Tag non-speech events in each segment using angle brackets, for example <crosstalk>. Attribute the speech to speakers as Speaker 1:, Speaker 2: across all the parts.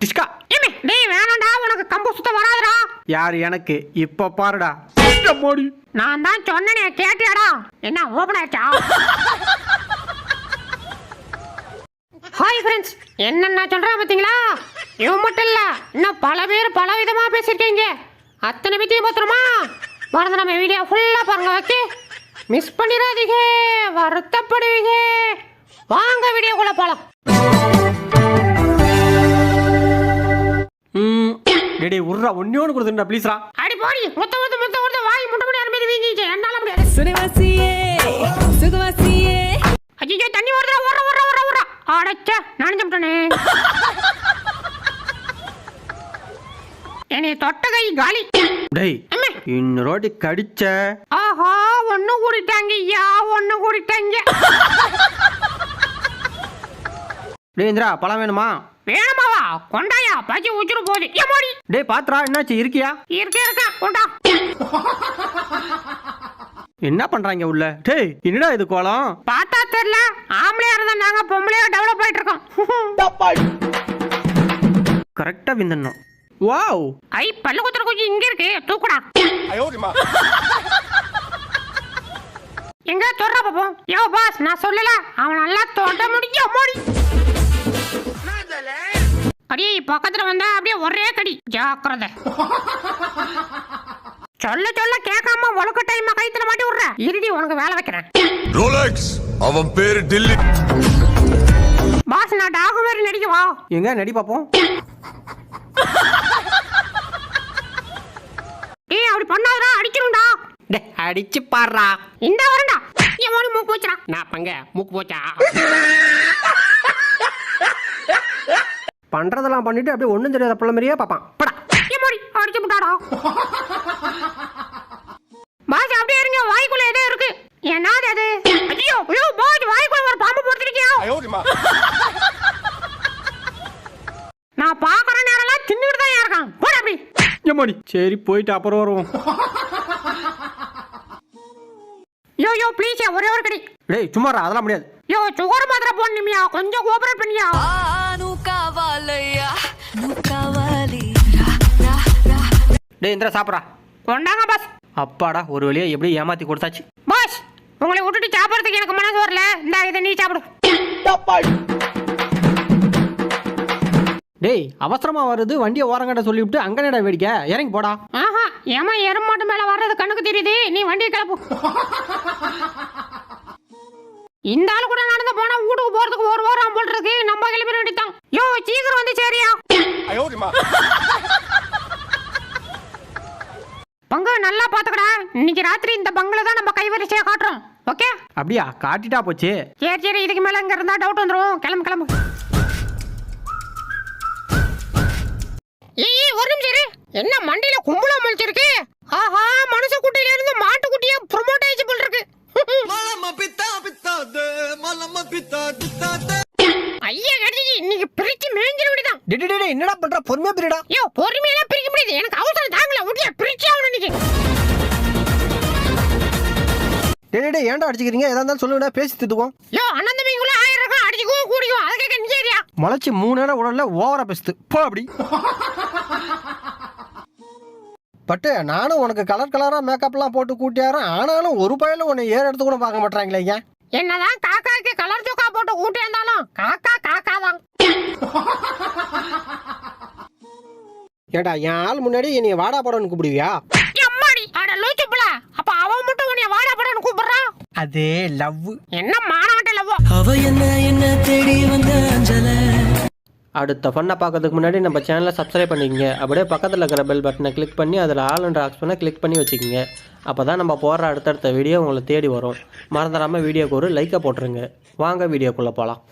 Speaker 1: டிஸ்கா
Speaker 2: ஏமே டேய் வேணாம்டா உனக்கு கம்பு சுத்த வராதுடா.
Speaker 1: யார் எனக்கு? இப்போ பாருடா. மோடி.
Speaker 2: நான் தான் சொன்னனே கேட்டியாடா. என்ன ஓபன் ஆயிடுச்சா? ஹாய் ஃப்ரெண்ட்ஸ் என்னென்ன சொல்றேன் பார்த்தீங்களா இவன் மட்டும் இல்ல இன்னும் பல பேர் பல விதமா பேசியிருக்கீங்க. அத்தனை பத்தியும் பார்த்துருமா? மறந்து நம்ம வீடியோ ஃபுல்லா பாருங்க ஓகே மிஸ் பண்ணிடாதீங்க வருத்தப்படுவீங்க. வாங்க வீடியோக்குள்ள போலாம்.
Speaker 1: டேடி உர்றா ஒன்னே ஒன்று கொடுத்துருந்தா ப்ளீஸ்ரா
Speaker 2: அடி போடி. முத்த முத்த முத்த முத்த வாய் முட்டை முடி அருமையை வீங்கிச்சு என்னால முடியாது.
Speaker 3: சுனிவாசியே சுகவாசியே
Speaker 2: ஐயோ தண்ணி வருதுடா ஓடுற ஓடுற ஓடுற ஓடுற அடைச்ச நனைஞ்சுட்டனே என்னை தொட்ட கை காலி.
Speaker 1: டேய். இன்னொரு கடிச்ச.
Speaker 2: ஆஹா ஒண்ணு கூடிட்டாங்க ஐயா ஒண்ணு கூடிட்டாங்க.
Speaker 1: டேய் இந்திரா பழம் வேணுமா?
Speaker 2: வேணுமாவா? கொண்டாயா? பச்சி உச்சிரு போகுது. ஏமாடி
Speaker 1: டேய் பாத்துறா என்னாச்சு இருக்கியா?
Speaker 2: இருக்க இருக்க கொண்டா.
Speaker 1: என்ன பண்றாங்க உள்ள? டேய் என்னடா இது கோலம்?
Speaker 2: பார்த்தா தெரியல. ஆம்பளையா இருந்தா நாங்க பொம்பளையா டெவலப் ஆயிட்டு இருக்கோம்.
Speaker 1: கரெக்டா விந்தணும். வாவ்
Speaker 2: ஐ பல்லு குத்துற கொஞ்சம் இங்க இருக்கு. தூக்குடா. எங்க தொடுற பாப்போம். யோ பாஸ் நான் சொல்லல. அவன் நல்லா தொட முடியும் அம்மாடி அடியே பக்கத்துல வந்தா அப்படியே ஒரே கடி. ஜாக்கிரதை. சொல்ல சொல்ல கேட்காம உலக டைம் கைத்துல மாட்டி விடுற. இருடி உனக்கு வேலை வைக்கிறேன்.
Speaker 4: ரோலக்ஸ் அவன் பேரு டில்லி.
Speaker 2: பாஸ் நான் டாகு மாதிரி நடிக்கவா
Speaker 1: எங்க நடி பாப்போம்.
Speaker 2: ஏய் அப்படி பண்ணாதடா அடிச்சிரும்டா
Speaker 1: டே அடிச்சு பாடுறா.
Speaker 2: இந்த வரண்டா என் மோனி மூக்கு வச்சுடா.
Speaker 1: நான் பங்க மூக்கு போச்சா? பண்றதெல்லாம் பண்ணிட்டு அப்படியே ஒண்ணும் தெரியாத பிள்ளை மாதிரியே பாப்பான் படா.
Speaker 2: அடிச்சு விட்டாடா பாஸ் அப்படியே இருங்க. வாய்க்குள்ள ஏதோ இருக்கு. என்னது அது? ஐயோ ஐயோ பாஸ் வாய்க்குள்ள ஒரு பாம்பு போட்டுருக்கியா நான் பாக்குற நேரம்லாம் தின்னுட்டு தான் இருக்கான்? போட அப்படி.
Speaker 1: ஏமாடி சரி போயிட்டு அப்புறம் வருவோம்.
Speaker 2: யோ யோ ப்ளீஸ் ஒரே ஒரு கடி.
Speaker 1: டேய் சும்மாடா அதெல்லாம் முடியாது.
Speaker 2: யோ சுகர் மாத்திரை போடணுமியா. கொஞ்சம் கோஆபரேட் பண்ணியா?
Speaker 1: டேய் இந்திரா சாப்பிட்றா.
Speaker 2: கொண்டாங்க பாஸ்
Speaker 1: அப்பாடா ஒரு வழியா எப்படி ஏமாத்தி கொடுத்தாச்சு?
Speaker 2: பாஸ் உங்களை விட்டுட்டு சாப்பிட்றதுக்கு எனக்கு மனசு வரல. இந்த இதை நீ சாப்பிடு.
Speaker 1: டேய் அவசரமா வருது வண்டியை ஓரங்கட்ட சொல்லிவிட்டு அங்கனடா வேடிக்கை? இறங்கி போடா.
Speaker 2: ஆஹா ஏமா எருமாட்டு மேல வர்றது கண்ணுக்கு தெரியுது. நீ வண்டியை கிளப்பு. இந்த ஆளு கூட நடந்து போனா வீட்டுக்கு போறதுக்கு ஒரு வாரம் போல் இருக்கு. நம்ம கிளம்பி வேண்டித்தான் யோ சீக்கிரம் வந்து சரியா. பங்கு நல்லா பாத்துக்கடா இன்னைக்கு ராத்திரி இந்த பங்குல தான் நம்ம கைவரிசையா காட்டுறோம். ஓகே?
Speaker 1: அப்படியா? காட்டிட்டா போச்சு.
Speaker 2: சரி சரி இதுக்கு மேல இங்க இருந்தா டவுட் வந்துரும். கிளம்பு கிளம்பு. ஏய் ஏய், ஒரு நிமிஷம் இரு. என்ன மண்டியில கும்பலா முழிச்சிருக்கு? ஆஹா மனுஷ குட்டியில இருந்து மாட்டு குட்டியா ப்ரோமோட் ஆயிச்சு போல் இருக்கு ஐயா கடிச்சு இன்னைக்கு பிரிச்சு மேஞ்சிட
Speaker 1: டேய் என்னடா பண்ற? பொறுமையா பிரிடா.
Speaker 2: ஐயோ பொறுமையெல்லாம்
Speaker 1: டேய் ஏன்டா அடிச்சுக்கிறீங்க? எதா இருந்தாலும் சொல்லுங்க பேசி திட்டுவோம்
Speaker 2: யோ அண்ணன் தம்பிக்குள்ள ஆயிரம் இருக்கும் அடிச்சுக்குவோம் கூடிக்குவோம் அதை கேட்க நீ சரியா
Speaker 1: முளைச்சு மூணு நேரம் உடல்ல ஓவரா பேசுது. போ அப்படி. பட்டு நானும் உனக்கு கலர் கலரா மேக்கப்லாம் போட்டு கூட்டியாரன். ஆனாலும் ஒரு பையில உன்னை ஏற எடுத்து கூட பார்க்க மாட்டாங்களே ஏன்?
Speaker 2: என்னதான் காக்காக்கு கலர் சோக்கா போட்டு ஊட்டி இருந்தாலும் காக்கா காக்கா தான்
Speaker 1: ஏடா என் ஆள் முன்னாடி என்னை வாடா படம்னு கூப்பிடுவியா?
Speaker 2: எம்மாடி அட லூச்சு புள்ள அப்ப அவன் மட்டும் உன்னை வாடா படன்னு கூப்பிடுறான்
Speaker 1: அதே லவ்.
Speaker 2: என்ன
Speaker 3: அவ என்ன என்ன தேடி வந்த அஞ்சல?
Speaker 1: அடுத்த ஃபன்னை பார்க்கறதுக்கு முன்னாடி நம்ம சேனலை சப்ஸ்கிரைப் பண்ணிக்கங்க. அப்படியே பக்கத்தில் இருக்கிற பெல் பட்டனை கிளிக் பண்ணி அதில் ஆல் அண்ட் ஆப்ஷனை கிளிக் பண்ணி வச்சுக்கோங்க. அப்போ தான் நம்ம போடுற அடுத்தடுத்த வீடியோ உங்களை தேடி வரும். மறந்துடாமல் வீடியோக்கு ஒரு லைக்கை போட்டுருங்க. வாங்க வீடியோக்குள்ளே போகலாம்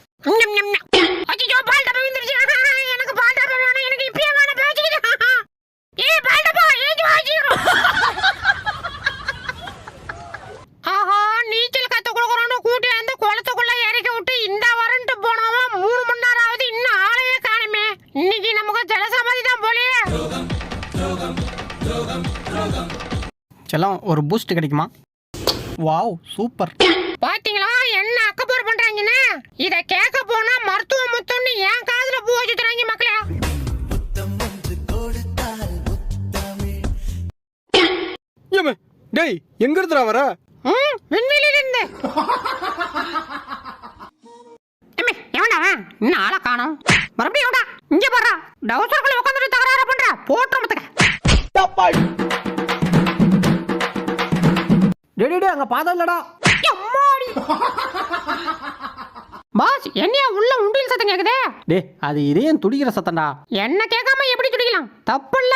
Speaker 1: செல்லம் ஒரு பூஸ்ட் கிடைக்குமா? Wow super.
Speaker 2: பாத்தீங்களா என்ன அக்கப்புறம் பண்றாங்கன்னா? இத கேட்க போனா மருத்துவ முத்தம்னு ஏன் காதுல பூ வச்சு தராங்க மக்களே.
Speaker 5: ஏமே டேய் எங்க இருந்துடா வர
Speaker 2: விண்வெளியில இருந்து இன்னும் ஆளை காணும்? மறுபடியும் இங்க போடுறா டவுசருக்குள்ள உட்காந்துட்டு தகராறு பண்ற. போட்டு முத்துக்க
Speaker 1: டேய் டேய், டேய் அங்கே பார்த்தா
Speaker 2: எம்மாடி. பாஸ் என்னையா உள்ள உண்டியல் சத்தம் கேக்குதே?
Speaker 1: டே அது இதயம் துடிக்கிற சத்தம்டா.
Speaker 2: என்ன கேட்காம எப்படி துடிக்கலாம்? தப்பு இல்ல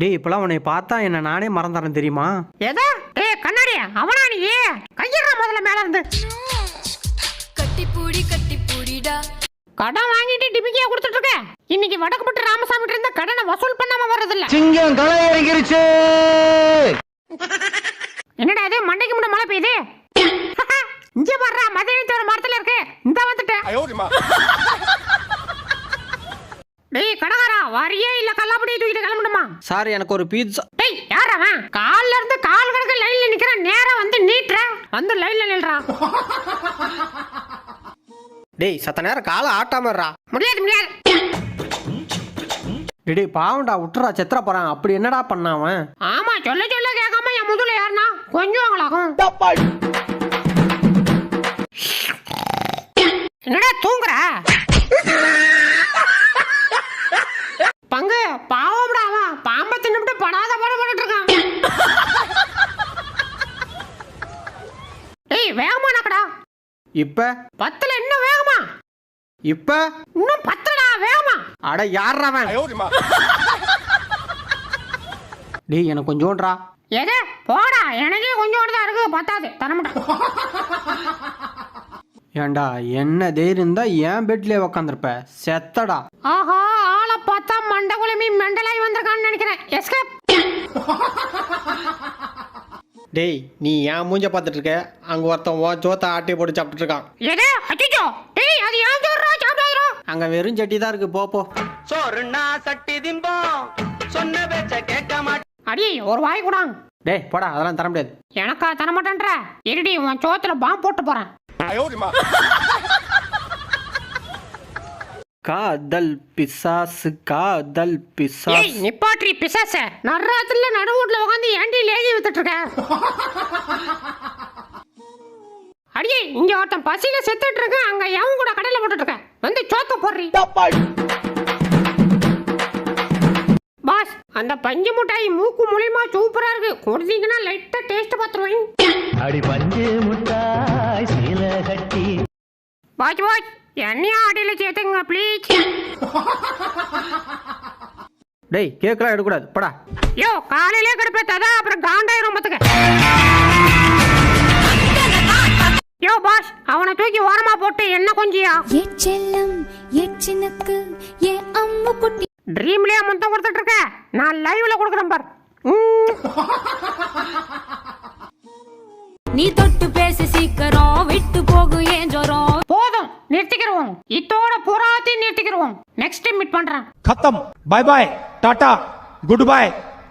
Speaker 1: டேய் இப்போலாம் உன்னை பார்த்தா என்ன நானே மறந்துறேன் தெரியுமா?
Speaker 2: எதா? ஏய் கண்ணாடி அவனா நீ? கையிடுற முதல்ல மேல இருந்து.
Speaker 3: கட்டிப்பூடி கட்டிப்பூடிடா.
Speaker 2: கடன் வாங்கிட்டு டிபிக்கியா கொடுத்துட்டு இருக்க? இன்னைக்கு வடக்குப்பட்டு ராமசாமி இருந்த கடனை வசூல் பண்ணாம வர்றதில்ல.
Speaker 6: சிங்கம் களை இறங்கிருச்சு.
Speaker 2: என்னடா இது? மண்டைக்கு முன்ன மழை பெய்யுது? <laughs> இங்க பாடுறா மதுரை மரத்துல இருக்கு. இந்த வந்துட்டேன். டேய் கடகாரா வரியே இல்ல. கல்லாப்படி தூக்கிட்டு கிளம்பணுமா?
Speaker 1: சார் எனக்கு ஒரு பீட்சா
Speaker 2: டேய் யார் அவன்? கால்ல இருந்து கால் கணக்கு லைன்ல நிக்கிறான் நேரா வந்து நீட்டுற. வந்து லைன்ல நில்றா. <laughs>
Speaker 1: டேய் சத்த நேரம் காலை ஆட்டாமறா
Speaker 2: முடியாது முடியாது.
Speaker 1: டேய் பாவம்டா விட்டுறா செத்துற போறான். அப்படி என்னடா பண்ணான் அவன்?
Speaker 2: ஆமா சொல்ல சொல்ல கேட்காம என் முதுல யாருனா கொஞ்சம் அவங்களாகும் என்னடா தூங்குற? பங்கு பாவம்டா அவன். பாம்பை தின்னுபிட்டு படாத பாடுபட்டு இருக்கான் ஏய் வேகமா நக்கடா.
Speaker 1: இப்ப?
Speaker 2: பத்துல இன்னும் வேகமா.
Speaker 1: இப்ப?
Speaker 2: இன்னும் பத்துடா வேகமா.
Speaker 1: அட யார்ரா அவன்? டேய் எனக்கு கொஞ்சோன்றா
Speaker 2: எது? போடா. எனக்கே கொஞ்சோண்டு தான் இருக்கு. பத்தாது. தரமாட்டேன்
Speaker 1: ஏன்டா என்ன தைரியம் இருந்தா ஏன் பெட்லயே உக்காந்துருப்ப? செத்தடா.
Speaker 2: ஆஹா ஆளை பார்த்தா மண்டை குழம்பி மெண்டலாகி வந்திருக்கான்னு நினைக்கிறேன். எஸ்கேப்
Speaker 1: டேய் நீ ஏன் மூஞ்ச பார்த்துட்டு இருக்க? அங்க ஒருத்தன் உன் சோத்த ஆட்டி போட்டு சாப்பிட்டுட்டு இருக்கான்.
Speaker 2: எது? டேய் அது
Speaker 1: அங்க வெறும் சட்டி தான் இருக்கு போ போ.
Speaker 6: சோறுனா சட்டி திம்போம் சொன்ன பேச்ச கேட்க மாட்டேன்
Speaker 2: அடி ஒரு வாய் கூட.
Speaker 1: டேய் போடா அதெல்லாம் தர முடியாது.
Speaker 2: எனக்கா தர மாட்டேன்ற? இருடி உன் சோத்துல பாம்பு போட்டு போறேன்.
Speaker 1: காதல் பிசாசு காதல்
Speaker 2: ஏய்
Speaker 1: பிசாசு.
Speaker 2: நிப்பாட்ரி பிசாச நடுராத்திரில நடுவூட்ல உட்காந்து ஏண்டி லேகி வித்துட்டு இருக்க? அடியே இங்க ஒருத்தன் பசியில செத்துட்டு இருக்கேன். அங்க எவன் கூட கடையில போட்டுட்டு இருக்கேன் வந்து சோத்த போடுறி. பாஸ் அந்த பஞ்சு மிட்டாய் மூக்கு மூலியமா சூப்பரா இருக்கு. கொடுத்தீங்கன்னா லைட்டா டேஸ்ட் பார்த்துருவேன்
Speaker 6: அடி பஞ்சு முட்டாய் சீல கட்டி.
Speaker 2: பாஸ் பாஸ் என்னையும் ஆட்டில சேர்த்துங்க ப்ளீஸ்
Speaker 1: டேய் கேக்கெல்லாம் எடுக்கக்கூடாது. போடா.
Speaker 2: யோ காலையிலே கிடப்ப ததா அப்புறம் காண்டாயிரும் பத்துக்க. யோ பாஸ் அவனை தூக்கி ஓரமா போட்டு என்ன கொஞ்சியா
Speaker 7: எச்செல்லம் எச்சினுக்கு என் அம்மு குட்டி
Speaker 2: ட்ரீம்லயே முத்தம் கொடுத்துட்டு இருக்க நான் லைவ்ல கொடுக்குறேன் பார் ம்.
Speaker 3: நீ தொட்டு பேசி சீக்கிரம் விட்டு போகும் ஏன் ஜோரம்
Speaker 2: போதும் நிறுத்திக்கிறோம் இத்தோட புறாத்தையும் நிறுத்திக்கிறோம் நெக்ஸ்ட் டைம் மீட் பண்றேன்
Speaker 8: खत्म bye bye tata goodbye